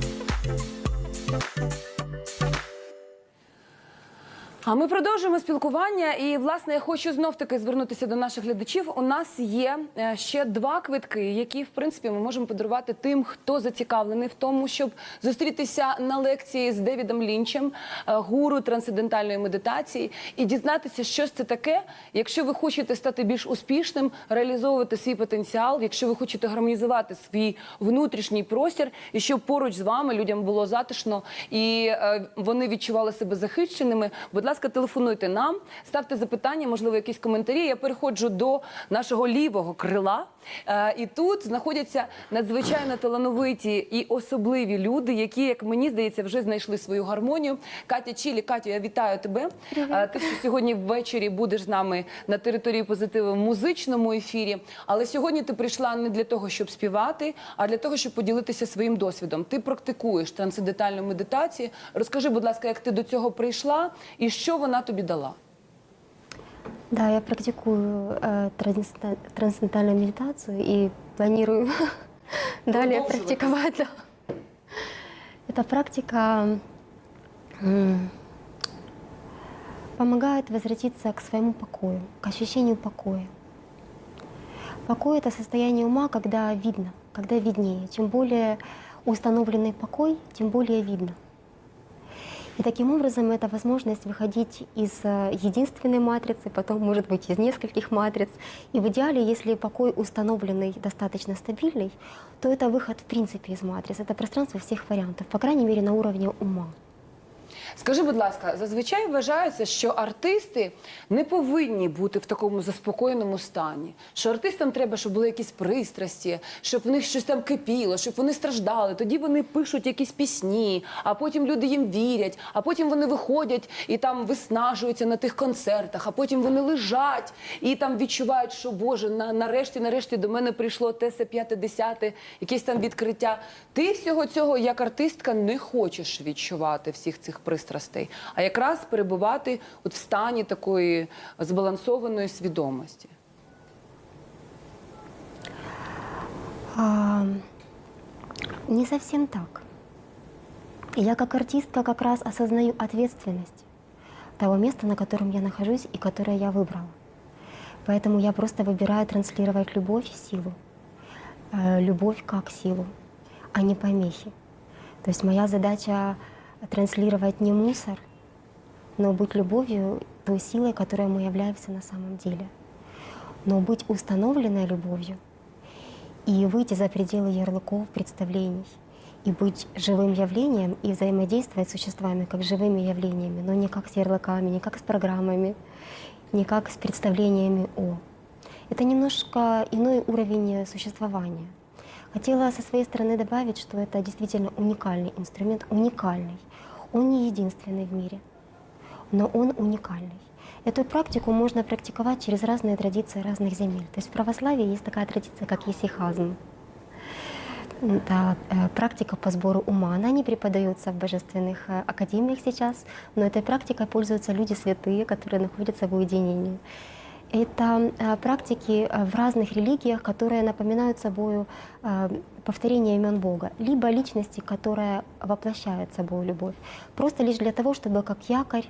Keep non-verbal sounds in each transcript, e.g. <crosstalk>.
Thank you. А ми продовжуємо спілкування. І власне я хочу знов таки звернутися до наших глядачів. У нас є е, ще два квитки, які в принципі ми можемо подарувати тим, хто зацікавлений в тому, щоб зустрітися на лекції з Девідом Лінчем, е, гуру трансцендентальної медитації, і дізнатися, що це таке, якщо ви хочете стати більш успішним, реалізовувати свій потенціал, якщо ви хочете гармонізувати свій внутрішній простір, і щоб поруч з вами людям було затишно і е, вони відчували себе захищеними. Будь ласка, телефонуйте нам, ставте запитання, можливо, якісь коментарі. Я переходжу до нашого лівого крила. Е, і тут знаходяться надзвичайно талановиті і особливі люди, які, як мені здається, вже знайшли свою гармонію. Катя Чілі, Катю, я вітаю тебе. Е, Ти що сьогодні ввечері будеш з нами на території позитиву в музичному ефірі. Але сьогодні ти прийшла не для того, щоб співати, а для того, щоб поділитися своїм досвідом. Ти практикуєш трансцендентальну медитацію. Розкажи, будь ласка, як ти до цього прийшла і що вона тобі дала? Да, я практикую э, трансцен- трансцендентальную медитацию и планирую <laughs> далее практиковать. да. <laughs> Эта практика помогает возвратиться к своему покою, к ощущению покоя. Покой — это состояние ума, когда видно, когда виднее. Чем более установленный покой, тем более видно. И таким образом это возможность выходить из э, единственной матрицы, потом, может быть, из нескольких матриц. И в идеале, если покой установленный достаточно стабильный, то это выход в принципе из матриц. Это пространство всех вариантов, по крайней мере, на уровне ума. Скажи, будь ласка, зазвичай вважається, що артисти не повинні бути в такому заспокоєному стані. Що артистам треба, щоб були якісь пристрасті, щоб в них щось там кипіло, щоб вони страждали. Тоді вони пишуть якісь пісні, а потім люди їм вірять, а потім вони виходять і там виснажуються на тих концертах, а потім вони лежать і там відчувають, що Боже, на, нарешті, нарешті до мене прийшло те, се п'яте, десяте, якесь там відкриття. Ти всього цього як артистка не хочеш відчувати всіх цих пристрастей, а якраз перебувати от в стані такої збалансованої свідомості. А, не совсем так. Я как артистка как раз осознаю ответственность того места, на котором я нахожусь и которое я выбрала. Поэтому я просто выбираю транслировать любовь и силу. Э, Любовь как силу, а не помехи. То есть моя задача транслировать не мусор, но быть любовью, той силой, которой мы являемся на самом деле. Но быть установленной любовью и выйти за пределы ярлыков, представлений, и быть живым явлением, и взаимодействовать с существами как живыми явлениями, но не как с ярлыками, не как с программами, не как с представлениями о. Это немножко иной уровень существования. Хотела со своей стороны добавить, что это действительно уникальный инструмент, уникальный. Он не единственный в мире, но он уникальный. Эту практику можно практиковать через разные традиции разных земель. То есть в православии есть такая традиция, как есихазм. Это практика по сбору ума. Она не преподается в божественных э, академиях сейчас, но этой практикой пользуются люди святые, которые находятся в уединении. Это э, практики э, в разных религиях, которые напоминают собой э, повторение имен Бога, либо личности, которая воплощает собой любовь. Просто лишь для того, чтобы как якорь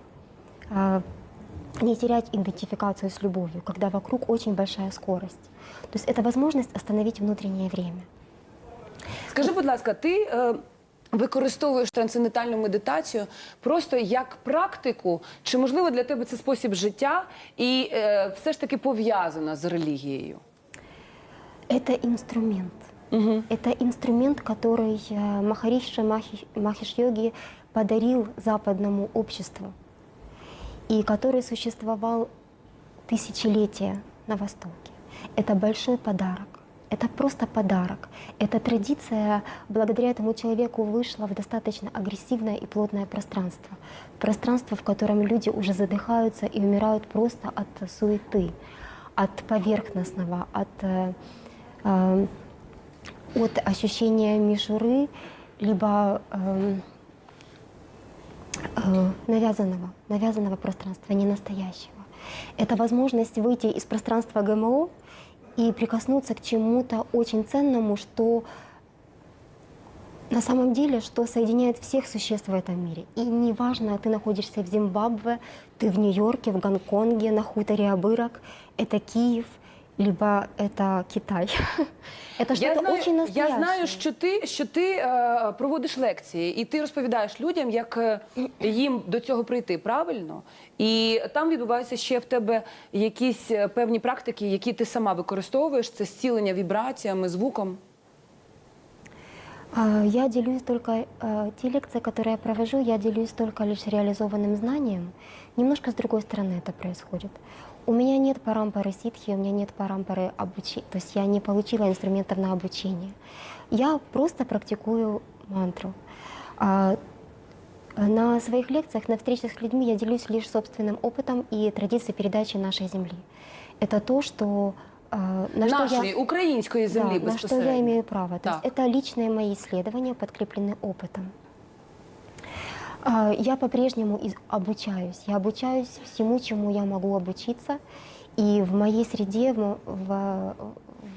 не терять идентификацию с любовью, когда вокруг очень большая скорость. То есть это возможность остановить внутреннее время. Скажи, ти е, використовуєш трансцендентальну медитацію просто як практику, чи можливо для тебе це спосіб життя і е, все ж таки пов'язана з релігією? Это инструмент. Это инструмент, который э, Махариши Махи- Махиш Йоги подарил западному обществу и который существовал тысячелетия на Востоке. Это большой подарок. Это просто подарок. Эта традиция благодаря этому человеку вышла в достаточно агрессивное и плотное пространство. Пространство, в котором люди уже задыхаются и умирают просто от суеты, от поверхностного, от э, э, от ощущения мишуры, либо эм, э, навязанного, навязанного пространства, не настоящего. Это возможность выйти из пространства ГМО и прикоснуться к чему-то очень ценному, что На самом деле, что соединяет всех существ в этом мире. И неважно, ты находишься в Зимбабве, ты в Нью-Йорке, в Гонконге, на хуторе Абырок, это Киев, либо это Китай. <laughs> Это Я что-то знаю, очень я настоящее. знаю, що ти, що ти е, проводиш лекції, і ти розповідаєш людям, як е, їм до цього прийти правильно. І там відбуваються ще в тебе якісь е, певні практики, які ти сама використовуєш. Це зцілення вібраціями, звуком. А, Я делюсь только, э, те лекции, которые я провожу, я делюсь только лишь реализованным знанием. Немножко с другой стороны это происходит. У меня нет парампоры ситхи, у меня нет парампоры обучения, то есть я не получила инструментов на обучение. Я просто практикую мантру. А, На своих лекциях, на встречах с людьми я делюсь лишь собственным опытом и традицией передачи нашей земли. Это то, что э, на что Нашої я... української землі Да, на что безпосередньо. я имею право. То есть Так. это личные мои исследования, подкрепленные опытом. А, Я по-прежнему обучаюсь. Я обучаюсь всему, чему я могу обучиться. И в моей среде, в, в-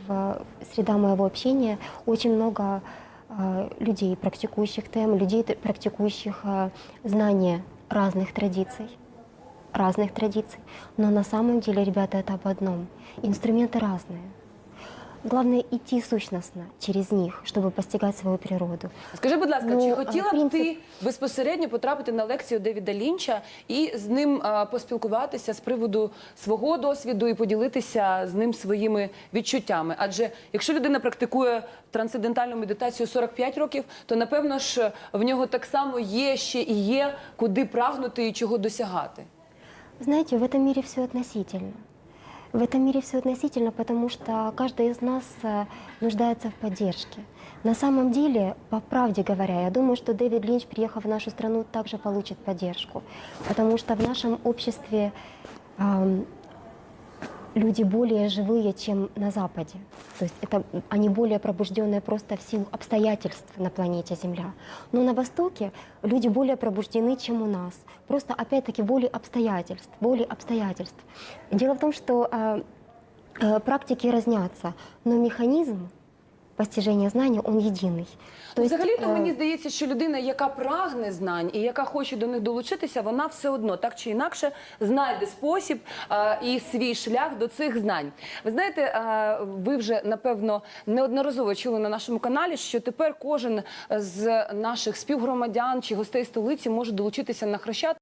в среда моего общения очень много а, людей, практикующих тем, людей, практикующих а, знания разных традиций разных традиций. Но на самом деле, ребята, это об одном. Инструменты разные. Главное идти сущностно через них, чтобы постигать свою природу. Скажи, будь ласка, Ну, чи хотіла б принцип- ти безпосередньо потрапити на лекцію Девіда Лінча і з ним а, поспілкуватися з приводу свого досвіду і поділитися з ним своїми відчуттями? Адже якщо людина практикує трансцендентальну медитацію 45 років, то напевно ж в нього так само є ще і є куди прагнути і чого досягати. Знаете, в этом мире все относительно. В этом мире все относительно, потому что каждый из нас э, нуждается в поддержке. На самом деле, по правде говоря, я думаю, что Дэвид Линч, приехав в нашу страну, также получит поддержку. Потому что в нашем обществе люди более живые, чем на Западе. То есть это они более пробужденные просто в силу обстоятельств на планете Земля. Но на Востоке люди более пробуждены, чем у нас. Просто опять-таки волей обстоятельств, волей обстоятельств. Дело в том, что а, э, практики разнятся, но механизм постижения знания, он единый. То Взагалі-то э, мені здається, що людина, яка прагне знань і яка хоче до них долучитися, вона все одно так чи інакше знайде спосіб е, і свій шлях до цих знань. Ви знаєте, е, ви вже напевно неодноразово чули на нашому каналі, що тепер кожен з наших співгромадян чи гостей столиці може долучитися на хрещат.